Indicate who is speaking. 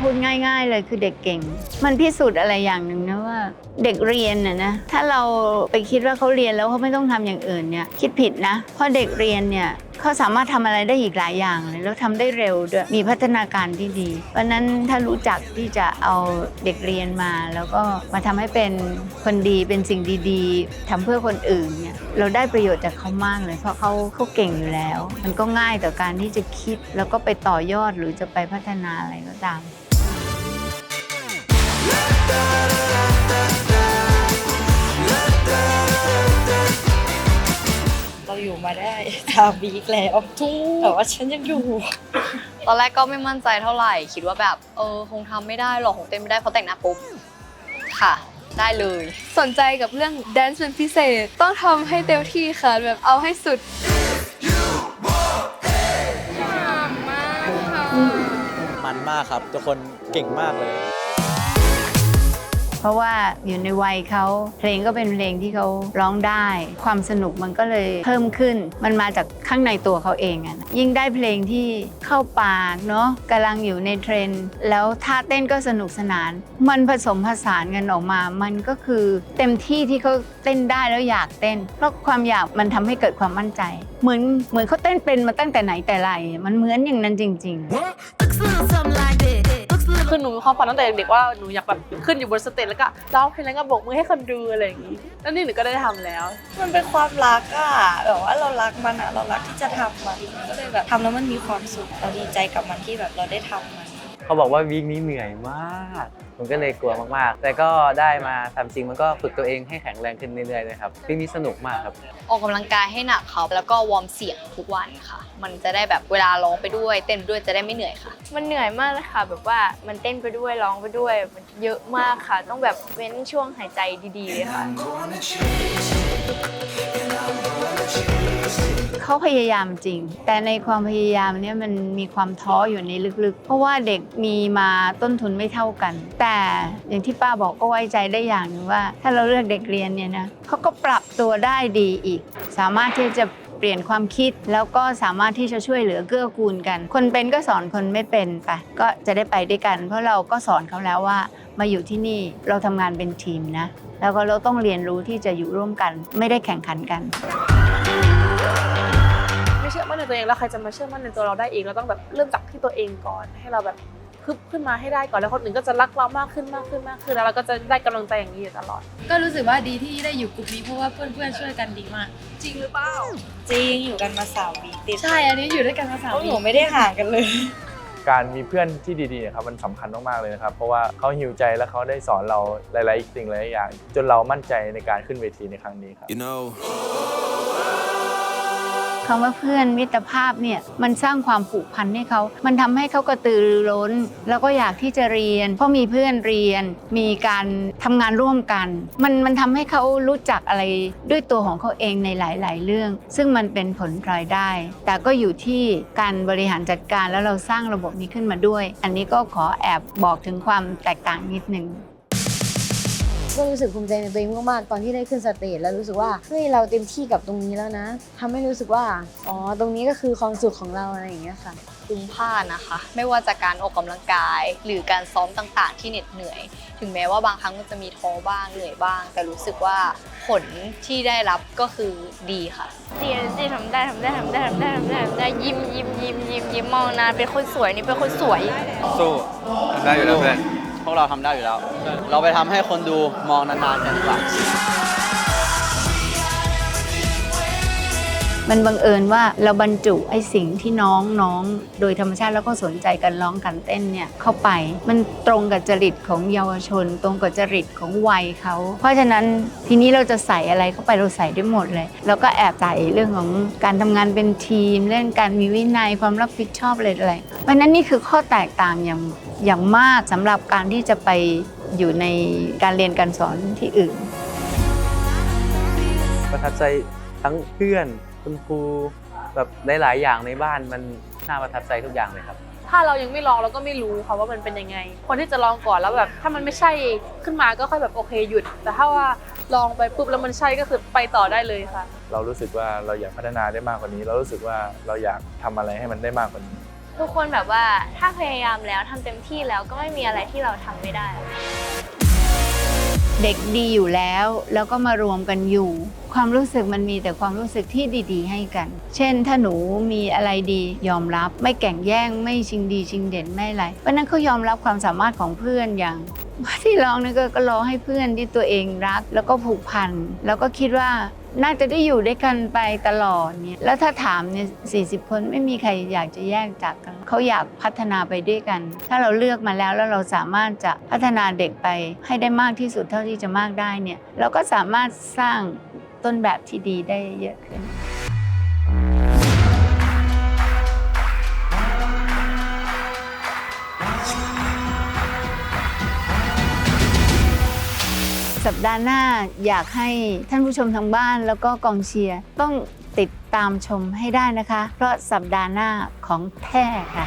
Speaker 1: พูดง่าย ๆ เลยคือเด็กเก่ง มันพิสูจน์อะไรอย่างหนึ่งนะว่า เด็กเรียนน่ะนะถ้าเราไปคิดว่าเขาเรียนแล้วเขาไม่ต้องทำอย่างอื่นเนี่ยคิดผิดนะเพราะเด็กเรียนเนี่ยเขาสามารถทำอะไรได้อีกหลายอย่างเลยแล้วทำได้เร็วด้วยมีพัฒนาการที่ดี เพราะฉะนั้นถ้ารู้จักที่จะเอาเด็กเรียนมา แล้วก็มาทำให้เป็นคนดีเป็นสิ่งดีๆทำเพื่อคนอื่นเนี่ยเราได้ประโยชน์จากเขามากเลย เพราะเขาเขาเก่งอยู่แล้ว มันก็ง่ายต่อการที่จะคิดแล้วก็ไปต่อยอดหรือจะไปพัฒนาอะไรก็ตาม
Speaker 2: เราอยู่มาได้สามวีคแล้วแต่ว่าฉันยังอยู่
Speaker 3: ตอนแรกก็ไม่มั่นใจเท่าไหร่ คิดว่าแบบเออคงทำไม่ได้หรอกคงเต้นไม่ได้เพราะแต่งหน้าปุ๊บค่ะ ได้เลย
Speaker 4: สนใจกับเรื่องแดนซ์เป็นพิเศษ ต้องทำให้เต็มที่ค่ะ แบบเอาให้สุด
Speaker 5: มันมากครับ ทุกคนเก่งมากเลย
Speaker 1: เพราะว่าอยู่ในวัยเขาเพลงก็เป็นเพลงที่เขาร้องได้ ความสนุกมันก็เลยเพิ่มขึ้น มันมาจากข้างในตัวเขาเองอะนะยิ่งได้เพลงที่เข้าปากเนาะกำลังอยู่ในเทรนด์แล้วท่าเต้นก็สนุกสนาน มันผสมผสานกันออกมา มันก็คือเต็มที่ที่เขาเต้นได้แล้วอยากเต้น เพราะความอยากมันทำให้เกิดความมั่นใจ เหมือนเหมือนเขาเต้นเป็นมาตั้งแต่ไหนแต่ไร มันเหมือนอย่างนั้นจริง ๆ
Speaker 6: คือหนูมีความฝันตั้งแต่เด็กๆว่าหนูอยากแบบขึ้นอยู่บนสเตจแล้วก็ร้องเพลงแล้วก็โบกมือให้คนดูอะไรอย่างนี้แล้วนี่หนูก็ได้ทำแล้ว
Speaker 2: มันเป็นความรักอะแบบว่าเรารักมันอะเรารักที่จะทำมันก็เลยแบบทำแล้วมันมีความสุขเราดีใจกับมันที่แบบเราได้ทำมัน
Speaker 7: เขาบอกว่าวีคนี้เหนื่อยมาก ผมก็เลยกลัวมากๆ แต่ก็ได้มาทำจริงมันก็ฝึกตัวเองให้แข็งแรงขึ้นเรื่อยๆเลยครับวีคนี้สนุกมากครับ
Speaker 3: ออกกำลังกายให้หนักครับแล้วก็วอร์มเสียงทุกวันค่ะ มันจะได้แบบเวลาร้องไปด้วย เต้นไปด้วยจะได้ไม่เหนื่อยค่ะ
Speaker 4: มันเหนื่อยมากเลยค่ะ แบบว่ามันเต้นไปด้วยร้องไปด้วย มันเยอะมากค่ะ ต้องแบบเว้นช่วงหายใจดีๆเลยค่ะ
Speaker 1: เขาพยายามจริง แต่ในความพยายามเนี่ยมันมีความท้ออยู่ในลึกๆ เพราะว่าเด็กมีมาต้นทุนไม่เท่ากัน แต่อย่างที่ป้าบอกก็ไว้ใจได้อย่างหนึ่งว่า ถ้าเราเลือกเด็กเรียนเนี่ยนะเขาก็ปรับตัวได้ดีอีก สามารถที่จะเปลี่ยนความคิดแล้วก็สามารถที่จะช่วยเหลือเกื้อกูลกัน คนเป็นก็สอนคนไม่เป็นไปก็จะได้ไปด้วยกัน เพราะเราก็สอนเขาแล้วว่า มาอยู่ที่นี่เราทำงานเป็นทีมนะ แล้วก็เราต้องเรียนรู้ที่จะอยู่ร่วมกัน ไม่ได้แข่งขันกัน
Speaker 6: ไม่เชื่อมั่นในตัวเองแล้วใครจะมาเชื่อมั่นในตัวเราได้เองเราต้องแบบเริ่มจากที่ตัวเองก่อน ให้เราแบบ คึบขึ้นมาให้ได้ก่อนแล้วคนอื่นก็จะรักเรามากขึ้นมากขึ้นมากขึ้นแล้วเราก็จะได้กำลังใจอย่างนี้อยู่ตลอด
Speaker 8: ก็รู้สึกว่าดีที่ได้อยู่กลุ่มนี้เพราะว่าเพื่อนๆช่วยกันดีมาก
Speaker 6: จริงหรือเปล่า
Speaker 2: จริงอยู่กันมาสามวีคติด
Speaker 8: ใช่อันนี้อยู่ด้วยกันมาสาม
Speaker 2: พวก
Speaker 8: ปี
Speaker 2: หนูไม่ได้ห่างกันเลย
Speaker 9: การมีเพื่อนที่ดีๆนะครับมันสำคัญมากๆเลยนะครับ เพราะว่าเขาหิวใจและเขาได้สอนเราหลายๆสิ่งหลายๆอย่าง จนเรามั่นใจในการขึ้นเวทีในครั้งนี้ครับ
Speaker 10: You know,
Speaker 1: คำว่าเพื่อนมิตรภาพเนี่ยมันสร้างความผูกพันให้เขา มันทำให้เขากระตือรือร้น แล้วก็อยากที่จะเรียน เพราะมีเพื่อนเรียน มีการทำงานร่วมกัน มันมันทำให้เขารู้จักอะไรด้วยตัวของเขาเองในหลาย ๆ เรื่อง ซึ่งมันเป็นผลพลอยได้ แต่ก็อยู่ที่การบริหารจัดการแล้วเราสร้างระบบนี้ขึ้นมาด้วย อันนี้ก็ขอแอบบอกถึงความแตกต่างนิดนึง
Speaker 11: ก็รู้สึกภูมิใจในตัวเองมากๆ ตอนที่ได้ขึ้นสเตจแล้วรู้สึกว่าเฮ้ยเราเต็มที่กับตรงนี้แล้วนะทำให้รู้สึกว่า อ๋อ ตรงนี้ก็คือความสุขของเราอะไรอย่างเงี้ยค่ะ
Speaker 3: คุ้มค่านะคะ ไม่ว่าจากการออกกำลังกาย หรือการซ้อมต่างๆ ที่เหน็ดเหนื่อย ถึงแม้ว่าบางครั้งมันจะมีท้อบ้างเหนื่อยบ้าง แต่รู้สึกว่าผลที่ได้รับก็คือดีค่ะ
Speaker 4: เตียนที่ทำได้ทำได้ทำได้ทำได้ทำได้ทำได้ยิ้มยิ้มยิ้มยิ้มยิ้มมองนานเป็นคนสวยนี่เป็นคนสวย
Speaker 5: สู้ได้อยู่แล้วเพื่อน พวกเราทำได้อยู่แล้ว เราไปทำให้คนดูมองนานๆกันดีกว่า
Speaker 1: มันบังเอิญว่าเราบรรจุไอ้สิ่งที่น้องน้องโดยธรรมชาติแล้วก็สนใจกันร้องกันเต้นเนี่ยเข้าไป มันตรงกับจริตของเยาวชน ตรงกับจริตของวัยเขาเพราะฉะนั้นทีนี้เราจะใส่อะไรเข้าไปเราใส่ได้หมดเลย แล้วก็แอบใส่เรื่องของการทำงานเป็นทีม เรื่องการมีวินัยความรับผิดชอบอะไรอะไรเพราะฉะนั้นนี่คือข้อแตกต่างอย่าง อย่างมากสำหรับการที่จะไปอยู่ในการเรียนการสอนที่อื่น
Speaker 7: ประทับใจทั้งเพื่อนคุณครูแบบหลาย ๆ อย่างในบ้านมันน่าประทับใจทุกอย่างเลยครับ
Speaker 6: ถ้าเรายังไม่ลองเราก็ไม่รู้ค่ะว่ามันเป็นยังไง คนที่จะลองก่อนแล้วแบบถ้ามันไม่ใช่ขึ้นมาก็ค่อยแบบโอเคหยุด แต่ถ้าว่าลองไปปุ๊บแล้วมันใช่ก็คือไปต่อได้เลยค่ะ
Speaker 9: เรารู้สึกว่าเราอยากพัฒนาได้มากกว่านี้ เรารู้สึกว่าเราอยากทำอะไรให้มันได้มากกว่านี้
Speaker 4: ทุกคนแบบว่าถ้าพยายามแล้วทำเต็มที่แล้วก็ไม่มีอะไรที่เราทำไม่ได้
Speaker 1: เด็กดีอยู่แล้ว แล้วก็มารวมกันอยู่ ความรู้สึกมันมีแต่ความรู้สึกที่ดีๆ ให้กัน เช่น ถ้าหนูมีอะไรดียอมรับ ไม่แก่งแย่งไม่ชิงดีชิงเด่นไม่อะไรเพราะฉะนั้นเขายอมรับความสามารถของเพื่อนอย่าง ที่ร้องนี่ก็ก็ร้องให้เพื่อนที่ตัวเองรัก แล้วก็ผูกพันแล้วก็คิดว่าน่าจะได้อยู่ด้วยกันไปตลอดเนี่ยแล้วถ้าถามเนี่ยสีคนไม่มีใครอยากจะแยกจากกันเขาอยากพัฒนาไปด้วยกัน ถ้าเราเลือกมาแล้วแล้วเราสามารถจะพัฒนาเด็กไปให้ได้มากที่สุดเท่าที่จะมากได้เนี่ยเราก็สามารถสร้างต้นแบบที่ดีได้เยอะขึ้น สัปดาห์หน้าอยากให้ท่านผู้ชมทางบ้านแล้วก็กองเชียร์ต้องติดตามชมให้ได้นะคะ เพราะสัปดาห์หน้าของแท้ค่ะ